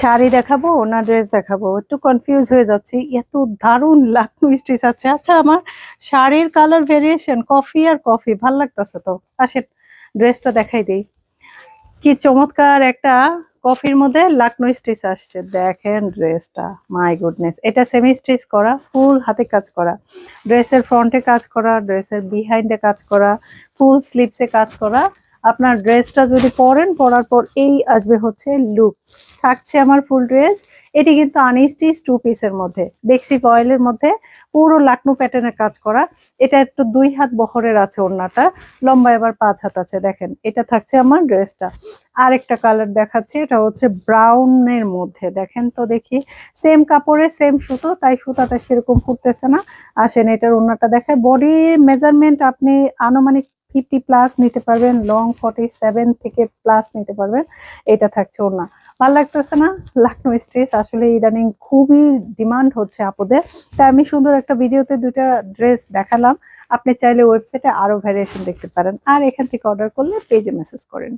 শাড়ি দেখাবো না ড্রেস দেখাবো? একটু কনফিউজ হয়ে যাচ্ছি। এত দারুণ লাকনো স্টিচ আছে। আচ্ছা আমার শাড়ির কালার ভেরিয়েশন কফি আর কফি ভালো লাগতেছে তো? আসেন ড্রেসটা দেখাই দিই। কি চমৎকার একটা কফির মধ্যে লাকনো স্টিচ আসছে। দেখেন ড্রেসটা মাই গুডনেস এটা সেমি স্টিচ করা ফুল হাতে কাজ করা। ড্রেসের ফ্রন্টে কাজ করা ড্রেসের বিহাইন্ডে কাজ করা ফুল স্লিভসে কাজ করা। আপনার ড্রেসটা যদি পরেন, পরার পর এই আসবে হচ্ছে লুক থাকছে আমার ফুল ড্রেস এটি কিন্তু আনস্টিচ টু পিসের মধ্যে। বেক্সি অয়েলের মধ্যে পুরো লাকনু প্যাটার্নের কাজ করা। এটা একটু দুই হাত বহরের আছে ওড়নাটা। লম্বা এবার পাঁচ হাত আছে, দেখেন। এটা থাকছে আমার ড্রেসটা। আরেকটা কালার দেখাচ্ছি, এটা হচ্ছে ব্রাউনের মধ্যে। দেখেন তো দেখি। সেম কাপড়ে সেম সুতো, তাই সুতাটা সেরকম ফুটতেছে না। আসেন এটার ওড়নাটা দেখায় বডি মেজারমেন্ট আপনি আনুমানিক ফিফটি প্লাস নিতে পারবেন লং ফর্টি সেভেন থেকে প্লাস নিতে পারবেন, এটা থাকছে ওড়না। ভালো লাগতেছে না? লাকনো স্ট্রেস আসলে ইদানিং খুবই ডিমান্ড হচ্ছে আপুদের। তাই আমি সুন্দর একটা ভিডিওতে দুইটা ড্রেস দেখালাম। আপনি চাইলে ওয়েবসাইটে আরও ভ্যারিয়েশন দেখতে পারেন। আর এখান থেকে অর্ডার করলে পেজে মেসেজ করেন।